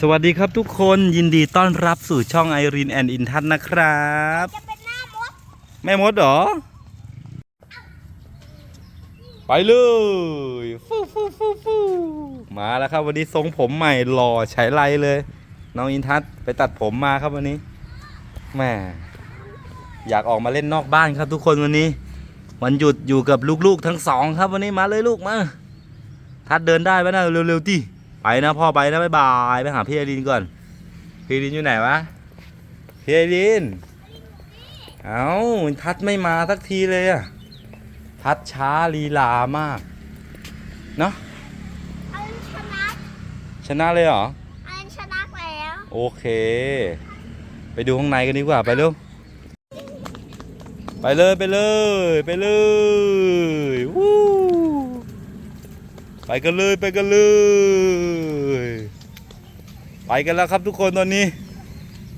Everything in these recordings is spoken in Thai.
สวัสดีครับทุกคนยินดีต้อนรับสู่ช่องไอรีนแอนอินทัศนะครับ จะเป็นหน้ามดแม่มดเหรอ ไปเลยฟูฟูฟูฟูมาแล้วครับ วันนี้ทรงผมใหม่หล่อใช้ไรเลย น้องอินทัศน์ไปตัดผมมาครับวันนี้แหม่อยากออกมาเล่นนอกบ้านครับทุกคนวันนี้วันหยุดอยู่กับลูกๆทั้งสองครับวันนี้มาเลยลูกมาทัดเดินได้ไหมนะเร็วๆดิ ไปนะพ่อไปนะบ๊ายบายไปหาพี่ไอรินก่อน พี่ไอรินอยู่ไหนวะ พี่ไอริน เอ้าทัดไม่มาสักทีเลยอะทัดช้าลีลามาก เนาะอันชนะชนะเลยเหรอ อันชนะแล้วโอเค ไปดูข้างในกันดีกว่าไปเร็ว ไปเลยไปเลย ไปเลยวู้ ไปกันเลยไปกันเลย ไปกันแล้วครับทุกคนตอนนี้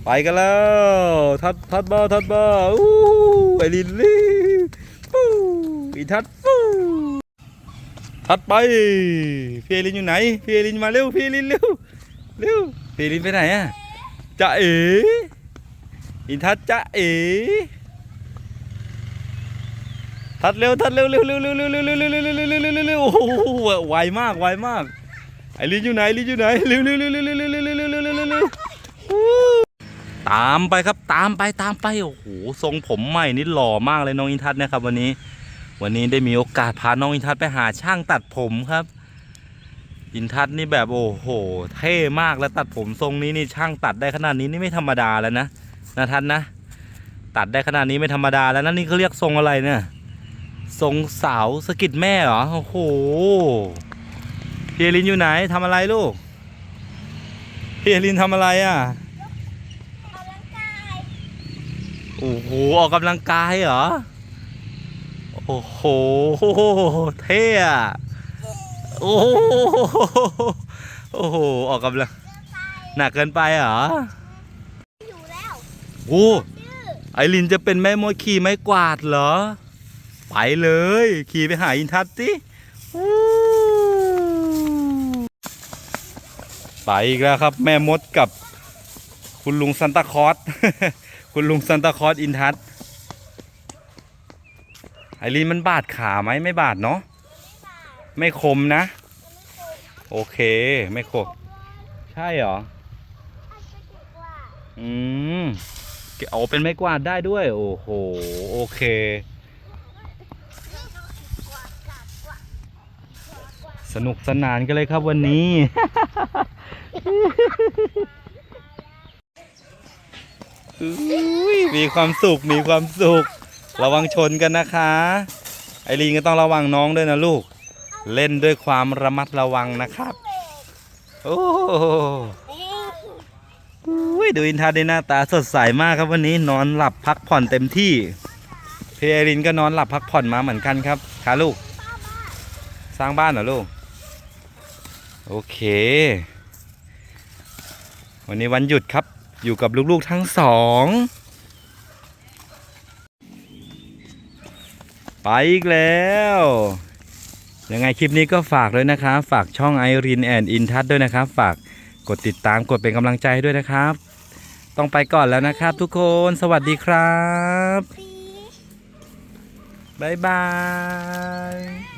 ไปกันแล้ว ทัดทัดบ้าทัดบ้าอู้ไอรินลี่ฟู้อีทัดฟู้ทัดไปพี่เอลินอยู่ไหนพี่เอลินมาเร็วพี่เอลินเร็วเร็วพี่เอลินไปไหนอะจะเอ๋อินทัดจะเอ๋ ทัดเร็วทัดเร็วเร็วเร็วเร็วเร็วเร็วเร็วเร็วเร็วเร็วเร็วเร็วเร็วโอ้โหไวมากไวมากไอลินอยู่ไหนลินอยู่ไหนเร็วเร็วเร็วเร็วเร็วเร็วเร็วเร็วเร็วเร็วเร็วเร็วเร็วตามไปครับตามไปตามไปโอ้โหทรงผมใหม่นี่หล่อมากเลยน้องอินทัศน์นะครับ วันนี้ วันนี้ได้มีโอกาสพาน้องอินทัศน์ไปหาช่างตัดผมครับ อินทัศน์นี่แบบโอ้โห เท่มากแล้วตัดผมทรงนี้นี่ช่างตัดได้ขนาดนี้นี่ไม่ธรรมดาแล้วนะนะทัศน์นะ ตัดได้ขนาดนี้ไม่ธรรมดาแล้วนะนี่เขาเรียกทรงอะไรเนี่ย ทรงสาวสะกิดแม่เหรอ โอ้โหพี่เอลินอยู่ไหนทำอะไรลูกพี่เอลินทำอะไรอะออกกำลังกายโอ้โหออกกำลังกายเหรอ โอ้โหเท่อะโอ้โหโอ้โหออกกำลังหนักเกินไปเหรออยู่แล้วโอ้ดื้อไอรินจะเป็นแม่มดขี่ไม้กวาดเหรอ ไปเลย ขี่ไปหาอินทัศน์สิไปอีกแล้วครับ แม่มดกับ คุณลุงซันตาคอสคุณลุงซันตาคอสอินทัศน์ไอรินมันบาดขาไหมไม่บาดเนาะไม่คมนะ โอเค ไม่คม ใช่เหรอ อืมเอาเป็นไม้กวาดได้ด้วย โอ้โห โอเค กว่ากัดกว่า ส นุกสนานกันเลยครับวันนี้ มีความสุขมีความสุข ระวังชนกันนะคะ ไอรีนก็ต้องระวังน้องด้วยนะลูก เล่นด้วยความระมัดระวังนะครับ โอ้โหเอ๊ะอุ๊ยดูอินทาได้หน้าตาสดใสมากครับวันนี้นอนหลับพักผ่อนเต็มที่พี่ไอรินก็นอนหลับพักผ่อนมาเหมือนกันครับค่ะลูก สร้างบ้านเหรอลูก โอเค วันนี้วันหยุดครับ อยู่กับลูกๆทั้งสอง ไปอีกแล้ว ยังไงคลิปนี้ก็ฝากด้วยนะครับ ฝากช่องไอรินแอนอินทัศด้วยนะครับ ฝากกดติดตามกดเป็นกำลังใจให้ด้วยนะครับ ต้องไปก่อนแล้วนะครับทุกคน สวัสดีครับปีบ๊ายบาย